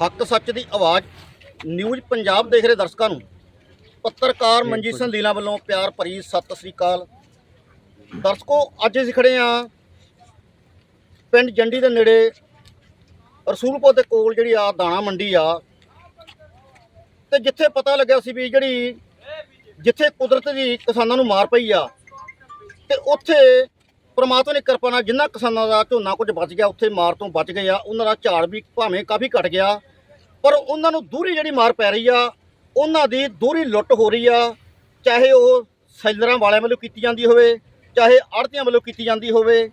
ਹੱਕ ਸੱਚ ਦੀ ਆਵਾਜ਼ ਨਿਊਜ਼ ਪੰਜਾਬ ਦੇਖ ਰਹੇ ਦਰਸ਼ਕਾਂ ਨੂੰ। ਪੱਤਰਕਾਰ ਮਨਜੀਤ ਸਿੰਘ ਲੀਲਾ ਵੱਲੋਂ ਪਿਆਰ ਭਰੀ ਸਤਿ ਸ੍ਰੀ ਅਕਾਲ। ਦਰਸ਼ਕੋ ਅੱਜ ਅਸੀਂ ਖੜੇ ਆ ਪਿੰਡ ਜੰਡੀ ਦੇ ਨੇੜੇ ਰਸੂਲਪੁਰ ਦੇ ਕੋਲ ਜਿਹੜੀ ਆ ਦਾਣਾ ਮੰਡੀ ਆ। ਤੇ ਜਿੱਥੇ ਪਤਾ ਲੱਗਿਆ ਸੀ ਵੀ ਜਿਹੜੀ ਜਿੱਥੇ ਕੁਦਰਤ ਦੀ ਕਿਸਾਨਾਂ ਨੂੰ ਮਾਰ ਪਈ ਆ ਤੇ ਉੱਥੇ ਪ੍ਰਮਾਤਮਾ ਦੀ ਕਿਰਪਾ ਨਾਲ ਜਿੰਨਾ ਕਿਸਾਨਾਂ ਦਾ ਝੋਨਾ ਕੁਝ ਬਚ ਗਿਆ ਉੱਥੇ ਮਾਰ ਤੋਂ ਬਚ ਗਏ ਆ। ਉਹਨਾਂ ਦਾ ਝਾੜ ਵੀ ਭਾਵੇਂ ਕਾਫੀ ਘਟ ਗਿਆ। ਪਰ ਉਹਨਾਂ ਨੂੰ ਦੂਰੀ ਜਿਹੜੀ ਮਾਰ ਪੈ ਰਹੀ ਆ, ਉਹਨਾਂ ਦੀ ਦੂਰੀ ਲੁੱਟ ਹੋ ਰਹੀ ਆ, ਚਾਹੇ ਉਹ ਸੈਲਰਾਂ ਵਾਲਿਆਂ ਵੱਲੋਂ ਕੀਤੀ ਜਾਂਦੀ ਹੋਵੇ, ਚਾਹੇ ਆੜਤੀਆਂ ਵੱਲੋਂ ਕੀਤੀ ਜਾਂਦੀ ਹੋਵੇ,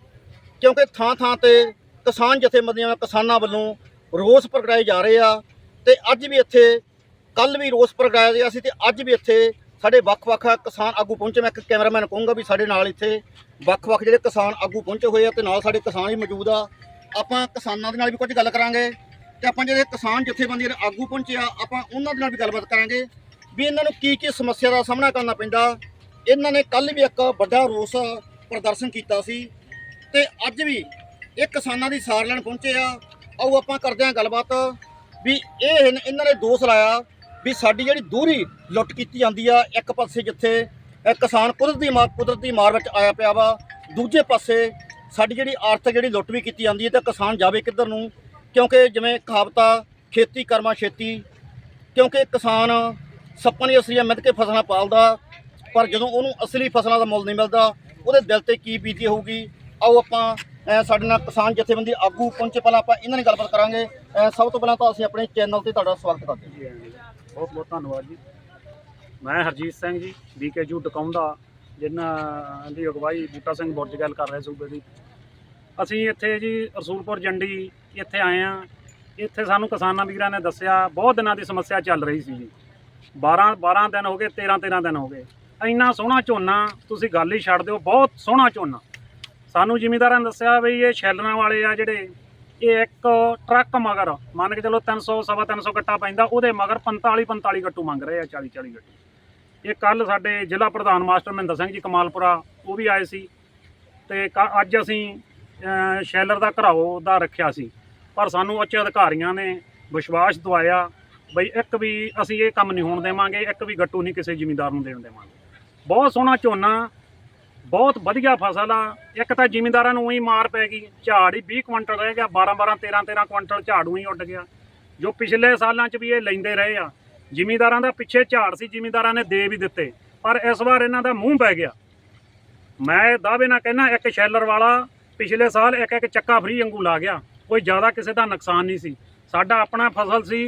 ਕਿਉਂਕਿ ਥਾਂ ਥਾਂ ਤੇ ਕਿਸਾਨ ਜਥੇਬੰਦੀਆਂ ਕਿਸਾਨਾਂ ਵੱਲੋਂ ਰੋਸ ਪ੍ਰਗਟਾਏ ਜਾ ਰਹੇ ਆ, ਤੇ ਅੱਜ ਵੀ ਇੱਥੇ ਕੱਲ ਵੀ ਰੋਸ ਪ੍ਰਗਟਾਇਆ ਗਿਆ ਸੀ ਤੇ ਅੱਜ ਵੀ ਇੱਥੇ ਸਾਡੇ ਵੱਖ-ਵੱਖ ਕਿਸਾਨ ਆਗੂ ਪਹੁੰਚੇ। ਮੈਂ ਇੱਕ ਕੈਮਰਾਮੈਨ ਕਹੂੰਗਾ ਵੀ ਸਾਡੇ ਨਾਲ ਇੱਥੇ ਵੱਖ-ਵੱਖ ਜਿਹੜੇ ਕਿਸਾਨ ਆਗੂ ਪਹੁੰਚੇ ਹੋਏ ਆ ਤੇ ਨਾਲ ਸਾਡੇ ਕਿਸਾਨ ਵੀ ਮੌਜੂਦ ਆ। ਆਪਾਂ ਕਿਸਾਨਾਂ ਦੇ ਨਾਲ ਵੀ ਕੁਝ ਗੱਲ ਕਰਾਂਗੇ। ਤੇ ਆਪਾਂ ਜਿਹੜੇ ਕਿਸਾਨ ਜਥੇਬੰਦੀਆਂ ਦੇ ਆਗੂ ਪਹੁੰਚੇ ਆ, ਆਪਾਂ ਉਹਨਾਂ ਦੇ ਨਾਲ ਵੀ ਗੱਲਬਾਤ ਕਰਾਂਗੇ ਵੀ ਇਹਨਾਂ ਨੂੰ ਕੀ ਕੀ ਸਮੱਸਿਆ ਦਾ ਸਾਹਮਣਾ ਕਰਨਾ ਪੈਂਦਾ। ਇਹਨਾਂ ਨੇ ਕੱਲ ਵੀ ਇੱਕ ਵੱਡਾ ਰੋਸ ਪ੍ਰਦਰਸ਼ਨ ਕੀਤਾ ਸੀ ਤੇ ਅੱਜ ਵੀ ਇਹ ਕਿਸਾਨਾਂ ਦੀ ਸਾਰ ਲੈਣ ਪਹੁੰਚੇ ਆ। ਆਓ ਆਪਾਂ ਕਰਦੇ ਹਾਂ ਗੱਲਬਾਤ ਵੀ ਇਹ ਇਹਨਾਂ ਨੇ ਦੋਸ਼ ਲਾਇਆ ਵੀ ਸਾਡੀ ਜਿਹੜੀ ਦੂਰੀ ਲੁੱਟ ਕੀਤੀ ਜਾਂਦੀ ਆ, ਇੱਕ ਪਾਸੇ ਜਿੱਥੇ ਕਿਸਾਨ ਕੁਦਰਤ ਦੀ ਮਾਰ, ਕੁਦਰਤ ਦੀ ਮਾਰ ਵਿੱਚ ਆਇਆ ਪਿਆ ਵਾ, ਦੂਜੇ ਪਾਸੇ ਸਾਡੀ ਜਿਹੜੀ ਆਰਥਿਕ ਜਿਹੜੀ ਲੁੱਟ ਵੀ ਕੀਤੀ ਜਾਂਦੀ ਹੈ ਤੇ ਕਿਸਾਨ ਜਾਵੇ ਕਿੱਧਰ ਨੂੰ ਕਿਉਂਕਿ ਜਿਵੇਂ ਕਹਾਵਤਾ ਖੇਤੀ ਕਰਮਾ ਛੇਤੀ, ਕਿਉਂਕਿ ਕਿਸਾਨ ਸੱਪਾਂ ਦੀ ਅਸਲੀਆਂ ਮਿੱਧ ਕੇ ਫਸਲਾਂ ਪਾਲਦਾ, ਪਰ ਜਦੋਂ ਉਹਨੂੰ ਅਸਲੀ ਫਸਲਾਂ ਦਾ ਮੁੱਲ ਨਹੀਂ ਮਿਲਦਾ, ਉਹਦੇ ਦਿਲ ਤੇ ਕੀ ਬੀਤੀ ਹੋਊਗੀ? ਆਓ ਆਪਾਂ ਸਾਡੇ ਨਾਲ ਕਿਸਾਨ ਜਥੇਬੰਦੀ ਆਗੂ ਪਹੁੰਚੇ ਪਹਿਲਾਂ ਆਪਾਂ ਇਹਨਾਂ ਨਾਲ ਗੱਲਬਾਤ ਕਰਾਂਗੇ। ਸਭ ਤੋਂ ਪਹਿਲਾਂ ਤਾਂ ਅਸੀਂ ਆਪਣੇ ਚੈਨਲ ਤੇ ਤੁਹਾਡਾ ਸਵਾਗਤ ਕਰਦੇ ਹਾਂ। ਬਹੁਤ ਬਹੁਤ ਧੰਨਵਾਦ ਜੀ। ਮੈਂ ਹਰਜੀਤ ਸਿੰਘ ਜੀ ਬੀਕੇਯੂ ਡਕਾਉਂਦਾ ਜਿਨ੍ਹਾਂ ਦੀ ਅਗਵਾਈ ਬੂਟਾ ਸਿੰਘ ਬੁਰਜ ਗੱਲ ਕਰ ਰਹੇ ਸੂਬੇ ਦੀ। ਅਸੀਂ ਇੱਥੇ ਜੀ ਰਸੂਲਪੁਰ ਜੰਡੀ ਇੱਥੇ ਆਏ ਆ ਇੱਥੇ ਸਾਨੂੰ ਕਿਸਾਨਾਂ ਵੀਰਾਂ ਨੇ ਦੱਸਿਆ, ਬਹੁਤ ਦਿਨਾਂ ਦੀ ਸਮੱਸਿਆ ਚੱਲ ਰਹੀ ਸੀ ਜੀ। 12 12 ਦਿਨ ਹੋ ਗਏ 13 13 ਦਿਨ ਹੋ ਗਏ। ਇੰਨਾ ਸੋਹਣਾ ਝੋਨਾ, ਤੁਸੀਂ ਗੱਲ ਹੀ ਛੱਡ ਦਿਓ, ਬਹੁਤ ਸੋਹਣਾ ਝੋਨਾ। ਸਾਨੂੰ ਜ਼ਿਮੀਂਦਾਰਾਂ ਨੇ ਦੱਸਿਆ ਵੀ ਇਹ ਸ਼ੈਲਰਾਂ ਵਾਲੇ ਆ ਜਿਹੜੇ, ਇਹ ਇੱਕ ਟਰੱਕ ਮਗਰ, ਮੰਨ ਕੇ ਚਲੋ 300 ਸਵਾ 300 ਗੱਟਾ ਪੈਂਦਾ, ਉਹਦੇ ਮਗਰ 45 45 ਗੱਟੂ ਮੰਗ ਰਹੇ ਆ 40 40 ਗੱਟੂ। ਇਹ ਕੱਲ ਸਾਡੇ ਜ਼ਿਲ੍ਹਾ ਪ੍ਰਧਾਨ ਮਾਸਟਰ ਮਹਿੰਦਰ ਸਿੰਘ ਜੀ ਕਮਾਲਪੁਰਾ, ਉਹ ਵੀ ਆਏ ਸੀ। ਤੇ ਕ- ਅੱਜ ਅਸੀਂ ਸ਼ੈਲਰ ਦਾ ਘਰਾਓ ਦਾ ਰੱਖਿਆ ਸੀ। ਪਰ ਸਾਨੂੰ ਉੱਚ ਅਧਿਕਾਰੀਆਂ ਨੇ ਵਿਸ਼ਵਾਸ ਦਵਾਇਆ ਬਈ ਇੱਕ ਵੀ ਅਸੀਂ ਇਹ ਕੰਮ ਨਹੀਂ ਹੋਣ ਦੇਵਾਂਗੇ, ਇੱਕ ਵੀ ਗੱਟੂ ਨਹੀਂ ਕਿਸੇ ਜ਼ਿਮੀਂਦਾਰ ਨੂੰ ਦੇਣ ਦੇਵਾਂਗੇ। ਬਹੁਤ ਸੋਹਣਾ ਝੋਨਾ, ਬਹੁਤ ਵਧੀਆ ਫਸਲ ਆ, ਇੱਕ ਤਾਂ ਜ਼ਿਮੀਂਦਾਰਾਂ ਨੂੰ ਉਹੀ ਮਾਰ ਪੈ ਗਈ, ਝਾੜ ਹੀ 20 ਕੁਇੰਟਲ ਰਹਿ ਗਿਆ 12 12 13 13 ਕੁਇੰਟਲ ਝਾੜੂ ਹੀ ਉੱਡ ਗਿਆ। ਜੋ ਪਿਛਲੇ ਸਾਲਾਂ 'ਚ ਵੀ ਇਹ ਲੈਂਦੇ ਰਹੇ ਆ, ਜ਼ਿਮੀਂਦਾਰਾਂ ਦਾ ਪਿੱਛੇ ਝਾੜ ਸੀ, ਜ਼ਿਮੀਂਦਾਰਾਂ ਨੇ ਦੇ ਵੀ ਦਿੱਤੇ, ਪਰ ਇਸ ਵਾਰ ਇਹਨਾਂ ਦਾ ਮੂੰਹ ਪੈ ਗਿਆ। ਮੈਂ ਦਾਅਵੇ ਨਾਲ ਕਹਿੰਦਾ, ਇੱਕ ਸ਼ੈਲਰ ਵਾਲਾ ਪਿਛਲੇ ਸਾਲ ਇੱਕ ਇੱਕ ਚੱਕਾ ਫਰੀ ਵਾਂਗੂ ਲਾ ਗਿਆ। ਕੋਈ ਜ਼ਿਆਦਾ ਕਿਸੇ ਦਾ ਨੁਕਸਾਨ ਨਹੀਂ ਸੀ। ਸਾਡਾ ਆਪਣਾ ਫਸਲ ਸੀ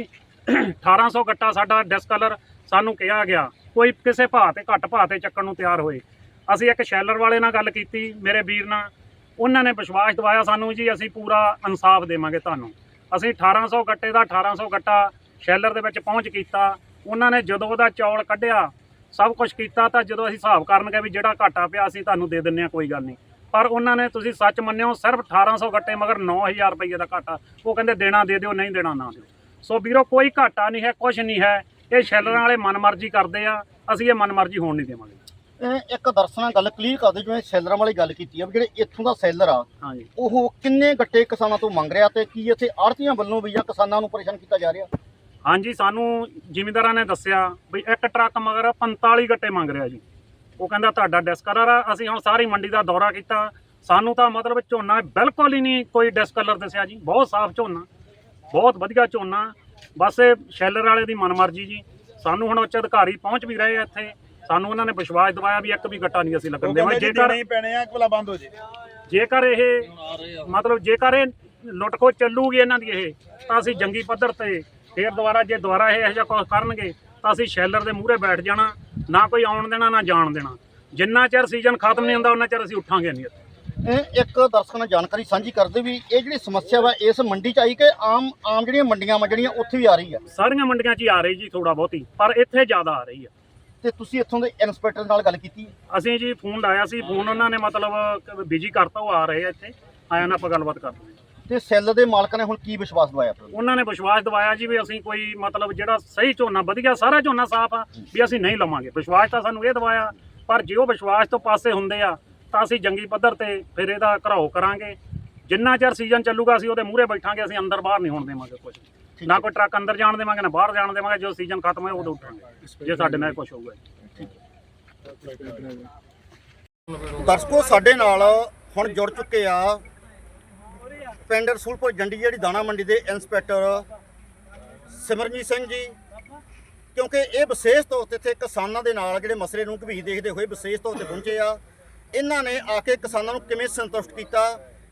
1800 ਗੱਟਾ ਸਾਡਾ ਡਿਸਕਲਰ ਸਾਨੂੰ ਕਿਹਾ ਗਿਆ, ਕੋਈ ਕਿਸੇ ਭਾਅ ਤੇ ਘੱਟ ਭਾਅ ਤੇ ਚੱਕਣ ਨੂੰ ਤਿਆਰ ਹੋਏ। ਅਸੀਂ ਇੱਕ ਸ਼ੈਲਰ ਵਾਲੇ ਨਾਲ ਗੱਲ ਕੀਤੀ, ਮੇਰੇ ਵੀਰ ਨਾਲ। ਉਹਨਾਂ ਨੇ ਵਿਸ਼ਵਾਸ ਦਿਵਾਇਆ ਸਾਨੂੰ ਜੀ, ਅਸੀਂ ਪੂਰਾ ਇਨਸਾਫ ਦੇਵਾਂਗੇ ਤੁਹਾਨੂੰ। ਅਸੀਂ 1800 ਗੱਟੇ ਦਾ 1800 ਗੱਟਾ ਸ਼ੈਲਰ ਦੇ ਵਿੱਚ ਪਹੁੰਚ ਕੀਤਾ। ਉਹਨਾਂ ਨੇ ਜਦੋਂ ਉਹਦਾ ਚੌਲ ਕੱਢਿਆ, ਸਭ ਕੁਝ ਕੀਤਾ ਤਾਂ ਜਦੋਂ ਅਸੀਂ ਹਿਸਾਬ ਕਰਨਗੇ ਵੀ ਜਿਹੜਾ ਘਾਟਾ ਪਿਆ, ਅਸੀਂ ਤੁਹਾਨੂੰ ਦੇ ਦਿੰਨੇ ਆ ਕੋਈ ਗੱਲ ਨਹੀਂ। ਪਰ ਉਹਨਾਂ ਨੇ ਤੁਸੀਂ ਸੱਚ ਮੰਨਿਓ ਸਿਰਫ 1800 ਗੱਟੇ ਮਗਰ 9000 ਰੁਪਏ ਦਾ ਘਾਟਾ। ਉਹ ਕਹਿੰਦੇ ਦੇਣਾ ਦੇ ਦਿਓ ਨਹੀਂ ਦੇਣਾ ਨਾ ਦਿਓ। ਸੋ ਵੀਰੋ ਕੋਈ ਘਾਟਾ ਨਹੀਂ ਹੈ ਕੁਝ ਨਹੀਂ ਹੈ। ਇਹ ਸ਼ੈਲਰਾਂ ਵਾਲੇ ਮਨਮਰਜ਼ੀ ਕਰਦੇ ਆ। ਅਸੀਂ ਇਹ ਮਨਮਰਜ਼ੀ ਹੋਣ ਨਹੀਂ ਦੇਵਾਂਗੇ। ਇਹ ਇੱਕ ਦਰਸ਼ਨਾਂ ਗੱਲ ਕਲੀਅਰ ਕਰਦੇ ਜਿਵੇਂ ਸੈਲਰਾਂ ਵਾਲੀ ਗੱਲ ਕੀਤੀ ਆ ਵੀ ਜਿਹੜੇ ਇੱਥੋਂ ਦਾ ਸੈਲਰ ਆ ਹਾਂਜੀ। ਉਹ ਕਿੰਨੇ ਗੱਟੇ ਕਿਸਾਨਾਂ ਤੋਂ ਮੰਗ ਰਿਹਾ ਤੇ ਕੀ ਇੱਥੇ ਆੜਤੀਆਂ ਵੱਲੋਂ ਵੀ ਜਾਂ ਕਿਸਾਨਾਂ ਨੂੰ ਪਰੇਸ਼ਾਨ ਕੀਤਾ ਜਾ ਰਿਹਾ? ਹਾਂਜੀ ਸਾਨੂੰ ਜ਼ਿਮੀਂਦਾਰਾਂ ਨੇ ਦੱਸਿਆ ਵੀ ਇੱਕ ਟਰੱਕ ਮਗਰ 45 ਗੱਟੇ ਮੰਗ ਰਿਹਾ ਜੀ। ਉਹ ਕਹਿੰਦਾ ਤੁਹਾਡਾ ਡਿਸਕਲਰ ਆ ਅਸੀਂ ਹੁਣ ਸਾਰੀ ਮੰਡੀ ਦਾ ਦੌਰਾ ਕੀਤਾ। ਸਾਨੂੰ ਤਾਂ ਮਤਲਬ ਝੋਨਾ ਬਿਲਕੁਲ ਹੀ ਨਹੀਂ ਕੋਈ ਡਿਸਕਲਰ ਦੱਸਿਆ ਜੀ। ਬਹੁਤ ਸਾਫ਼ ਝੋਨਾ ਬਹੁਤ ਵਧੀਆ ਝੋਨਾ। ਬਸ ਇਹ ਸ਼ੈਲਰ ਵਾਲੇ ਦੀ ਮਨਮਰਜ਼ੀ ਜੀ। ਸਾਨੂੰ ਹੁਣ ਉੱਚ ਅਧਿਕਾਰੀ ਪਹੁੰਚ ਵੀ ਰਹੇ ਆ ਇੱਥੇ। ਸਾਨੂੰ ਉਹਨਾਂ ਨੇ ਵਿਸ਼ਵਾਸ ਦਿਵਾਇਆ ਵੀ ਇੱਕ ਵੀ ਗੱਟਾ ਨਹੀਂ ਅਸੀਂ ਲੱਗਣ ਦੇਵਾਂਗੇ। ਜੇਕਰ ਦੇਣੇ ਹੀ ਪੈਣੇ ਆ ਭਲਾ ਬੰਦ ਹੋ ਜੇ। ਜੇਕਰ ਇਹ ਮਤਲਬ ਜੇਕਰ ਇਹ ਲੁੱਟਖੋ ਚੱਲੂਗੀ ਇਹਨਾਂ ਦੀ ਇਹ ਤਾਂ ਅਸੀਂ ਜੰਗੀ ਪੱਧਰ ਤੇ ਫੇਰ ਦੁਬਾਰਾ ਜੇ ਦੁਬਾਰਾ ਇਹ ਇਹੋ ਜਿਹਾ ਕੁਝ ਕਰਨਗੇ ਤਾਂ ਅਸੀਂ ਸ਼ੈਲਰ ਦੇ ਮੂਹਰੇ ਬੈਠ ਜਾਣਾ। ਨਾ ਕੋਈ ਆਉਣ ਦੇਣਾ ਨਾ ਜਾਣ ਦੇਣਾ। ਜਿੰਨਾ ਚਿਰ ਸੀਜ਼ਨ ਖਤਮ ਨਹੀਂ ਹੁੰਦਾ ਉਹਨਾਂ ਚਿਰ ਅਸੀਂ ਉੱਠਾਂਗੇ ਨਹੀਂ ਇੱਥੇ। ਇਹ ਇੱਕ ਦਰਸ਼ਕਾਂ ਨਾਲ ਜਾਣਕਾਰੀ ਸਾਂਝੀ ਕਰਦੇ ਵੀ ਇਹ ਜਿਹੜੀ ਸਮੱਸਿਆ ਵਾ ਇਸ ਮੰਡੀ ਚ ਆਈ ਕਿ ਆਮ ਆਮ ਜਿਹੜੀਆਂ ਮੰਡੀਆਂ ਵਾ ਜਿਹੜੀਆਂ ਉੱਥੇ ਵੀ ਆ ਰਹੀ ਆ? ਸਾਰੀਆਂ ਮੰਡੀਆਂ 'ਚ ਹੀ ਆ ਰਹੀ ਜੀ ਥੋੜਾ ਬਹੁਤੀ ਪਰ ਇੱਥੇ ਜ਼ਿਆਦਾ ਆ ਰਹੀ ਆ। ਤੇ ਤੁਸੀਂ ਇੱਥੋਂ ਦੇ ਇਨਸਪੈਕਟਰ ਨਾਲ ਗੱਲ ਕੀਤੀ? ਹੈ ਅਸੀਂ ਜੀ ਫੋਨ ਲਾਇਆ ਸੀ ਫੋਨ ਉਹਨਾਂ ਨੇ ਮਤਲਬ ਬਿਜ਼ੀ ਕਰਤਾ ਉਹ ਆ ਰਹੇ ਆ ਇੱਥੇ। ਆਇਆ ਨਾ ਆਪਾਂ ਗੱਲਬਾਤ ਕਰਦੇ ਹਾਂ। ਤੇ ਸੈੱਲ ਦੇ ਮਾਲਕਾਂ ਨੇ ਹੁਣ ਕੀ ਵਿਸ਼ਵਾਸ ਦਵਾਇਆ ਤੁਹਾਨੂੰ ਉਹਨਾਂ ਨੇ ਵਿਸ਼ਵਾਸ ਦਿਵਾਇਆ ਜੀ ਵੀ ਅਸੀਂ ਕੋਈ ਮਤਲਬ ਜਿਹੜਾ ਸਹੀ ਝੋਨਾ ਵਧੀਆ ਸਾਰਾ ਝੋਨਾ ਸਾਫ਼ ਆ ਵੀ ਅਸੀਂ ਨਹੀਂ ਲਵਾਂਗੇ। ਵਿਸ਼ਵਾਸ ਤਾਂ ਸਾਨੂੰ ਇਹ ਦਿਵਾਇਆ ਪਰ ਜੇ ਉਹ ਵਿਸ਼ਵਾਸ ਤੋਂ ਪਾਸੇ ਹੁੰਦੇ ਆ ਤਾਂ ਅਸੀਂ ਜੰਗੀ ਪੱਧਰ ਤੇ ਫਿਰ ਇਹਦਾ ਘਰਾਓ ਕਰਾਂਗੇ। ਜਿੰਨਾ ਚਿਰ ਸੀਜ਼ਨ ਚੱਲੂਗਾ ਅਸੀਂ ਉਹਦੇ ਮੂਹਰੇ ਬੈਠਾਂਗੇ ਅਸੀਂ ਅੰਦਰ ਬਾਹਰ ਨਹੀਂ ਹੋਣ ਦੇਵਾਂਗੇ ਕੁਝ ਨਾ ਕੋਈ ਟਰੱਕ ਅੰਦਰ ਜਾਣ ਦੇਵਾਂਗੇ ਨਾ ਬਾਹਰ ਜਾਣ ਦੇਵਾਂਗੇ ਜਦੋਂ ਸੀਜ਼ਨ ਖਤਮ ਹੋਏ ਉਦੋਂ ਉੱਠਾਂਗੇ ਜੇ ਸਾਡੇ ਨਾਲ ਕੁਝ ਹੋਊਗਾ। ਦਰਸ਼ਕੋ ਸਾਡੇ ਨਾਲ ਹੁਣ ਜੁੜ ਚੁੱਕੇ ਆ ਪਿੰਡ ਰਸੂਲਪੁਰ ਜੰਡੀ ਜਿਹੜੀ ਦਾਣਾ ਮੰਡੀ ਦੇ ਇੰਸਪੈਕਟਰ ਸਿਮਰਨਜੀਤ ਸਿੰਘ ਜੀ, ਕਿਉਂਕਿ ਇਹ ਵਿਸ਼ੇਸ਼ ਤੌਰ ਤੇ ਇੱਥੇ ਕਿਸਾਨਾਂ ਦੇ ਨਾਲ ਜਿਹੜੇ ਮਸਲੇ ਨੂੰ ਗੰਭੀਰ ਦੇਖਦੇ ਹੋਏ ਵਿਸ਼ੇਸ਼ ਤੌਰ ਤੇ ਪਹੁੰਚੇ ਆ। ਇਹਨਾਂ ਨੇ ਆ ਕੇ ਕਿਸਾਨਾਂ ਨੂੰ ਕਿਵੇਂ ਸੰਤੁਸ਼ਟ ਕੀਤਾ,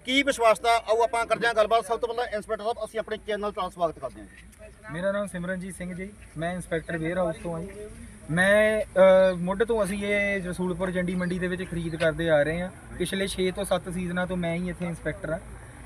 ਕੀ ਵਿਸ਼ਵਾਸਤਾ ਆਓ ਆਪਾਂ ਕਰਦੇ ਹਾਂ ਗੱਲਬਾਤ। ਸਭ ਤੋਂ ਪਹਿਲਾਂ ਇੰਸਪੈਕਟਰ ਸਾਹਿਬ, ਅਸੀਂ ਆਪਣੇ ਚੈਨਲ ਤੋਂ ਸਵਾਗਤ ਕਰਦੇ ਹਾਂ ਮੇਰਾ ਨਾਮ ਸਿਮਰਨਜੀਤ ਸਿੰਘ ਜੀ, ਮੈਂ ਇੰਸਪੈਕਟਰ ਵੇਅਰ ਹਾਊਸ ਤੋਂ ਹਾਂ ਮੈਂ ਮੁੱਢ ਤੋਂ ਅਸੀਂ ਇਹ ਰਸੂਲਪੁਰ ਜੰਡੀ ਮੰਡੀ ਦੇ ਵਿੱਚ ਖਰੀਦ ਕਰਦੇ ਆ ਰਹੇ ਹਾਂ। ਪਿਛਲੇ 6 ਤੋਂ 7 ਸੀਜ਼ਨਾਂ ਤੋਂ ਮੈਂ ਹੀ ਇੱਥੇ ਇੰਸਪੈਕਟਰ ਹਾਂ।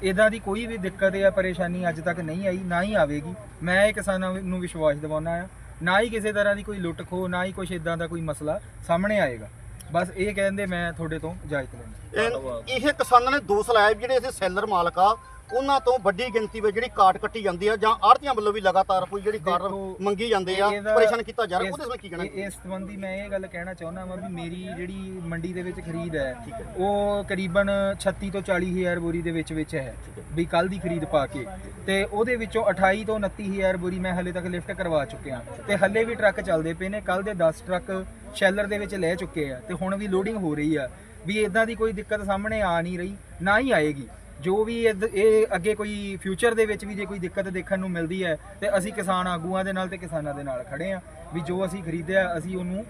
ਇਦਾਂ ਦੀ ਕੋਈ ਵੀ ਦਿੱਕਤ ਜਾਂ ਪਰੇਸ਼ਾਨੀ ਅੱਜ ਤੱਕ ਨਹੀਂ ਆਈ, ਨਾ ਹੀ ਆਵੇਗੀ। ਮੈਂ ਇਹ ਕਿਸਾਨਾਂ ਨੂੰ ਵਿਸ਼ਵਾਸ ਦਿਵਾਉਣਾ ਆ, ਨਾ ਹੀ ਕਿਸੇ ਤਰ੍ਹਾਂ ਦੀ ਕੋਈ ਲੁੱਟ ਖੋ ਨਾ ਹੀ ਕੁਝ ਇਦਾਂ ਦਾ ਕੋਈ ਮਸਲਾ ਸਾਹਮਣੇ ਆਏਗਾ। ਬਸ ਇਹ ਕਹਿੰਦੇ ਮੈਂ ਤੁਹਾਡੇ ਤੋਂ ਇਜਾਜ਼ਤ ਲੈਂਦਾ। ਇਹ ਇਹ ਕਿਸਾਨਾਂ ਨੇ ਦੋਸ਼ ਲਾਇਆ ਵੀ ਜਿਹੜੇ ਇਥੇ ਸੈਲਰ ਮਾਲਕ ਆ ਉਹਨਾਂ ਤੋਂ ਵੱਡੀ ਗਿਣਤੀ ਵਿੱਚ ਜਿਹੜੀ ਕਾਟ ਕੱਟੀ ਜਾਂਦੀ ਆ ਜਾਂ ਆੜਤੀਆਂ ਵੱਲੋਂ ਵੀ ਲਗਾਤਾਰ ਕੋਈ ਜਿਹੜੀ ਕਾਟ ਦੇਖੋ, ਮੰਗੀ ਜਾਂਦੇ ਆ ਇਹਦਾ- ਪਰੇਸ਼ਾਨ ਕੀਤਾ ਜਾ ਰਿਹਾ ਉਹਦੇ ਵਿੱਚ ਕੀ ਕਹਿਣਾ ਇਹ- ਇਸ ਸੰਬੰਧੀ ਮੈਂ ਇਹ ਗੱਲ ਕਹਿਣਾ ਚਾਹੁੰਦਾ ਵਾਂ ਵੀ ਮੇਰੀ ਜਿਹੜੀ ਮੰਡੀ ਦੇ ਵਿੱਚ ਖਰੀਦ ਹੈ ਉਹ ਕਰੀਬਨ 36 ਤੋਂ 40 ਹਜ਼ਾਰ ਬੋਰੀ ਦੇ ਵਿੱਚ ਵਿੱਚ ਹੈ ਵੀ ਕੱਲ ਦੀ ਖਰੀਦ ਪਾ ਕੇ। ਤੇ ਉਹਦੇ ਵਿੱਚੋਂ 28 ਤੋਂ 29 ਹਜ਼ਾਰ ਬੋਰੀ ਮੈਂ ਹਲੇ ਤੱਕ ਲਿਫਟ ਕਰਵਾ ਚੁੱਕਿਆ। ਤੇ ਹਲੇ ਵੀ ਟਰੱਕ ਚੱਲਦੇ ਪਏ ਨੇ ਕੱਲ ਦੇ 10 ਟਰੱਕ ਸ਼ੈਲਰ ਦੇ ਵਿੱਚ ਲੈ ਚੁੱਕੇ ਆ ਤੇ ਹੁਣ ਵੀ ਲੋਡਿੰਗ ਹੋ ਰਹੀ ਆ ਵੀ ਇਦਾਂ ਦੀ ਕੋਈ ਦਿੱਕਤ ਸਾਹਮਣੇ ਆ ਨਹੀਂ ਰਹੀ ਨਾ ਹੀ ਆਏਗੀ। ਜੋ ਵੀ ਇੱਧ- ਇਹ ਅੱਗੇ ਕੋਈ ਫਿਊਚਰ ਦੇ ਵਿੱਚ ਵੀ ਜੇ ਕੋਈ ਦਿੱਕਤ ਦੇਖਣ ਨੂੰ ਮਿਲਦੀ ਹੈ ਤੇ ਅਸੀਂ ਕਿਸਾਨ ਆਗੂਆਂ ਦੇ ਨਾਲ ਤੇ ਕਿਸਾਨਾਂ ਦੇ ਨਾਲ ਖੜੇ ਆ ਵੀ ਜੋ ਅਸੀਂ ਖਰੀਦਿਆ ਅਸੀਂ ਉਹਨੂੰ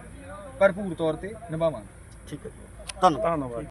ਭਰਪੂਰ ਤੌਰ ਤੇ ਨਿਭਾਵਾਂਗੇ। ਠੀਕ ਹੈ ਜੀ। ਧੰਨਵਾਦ। ਧੰਨਵਾਦ।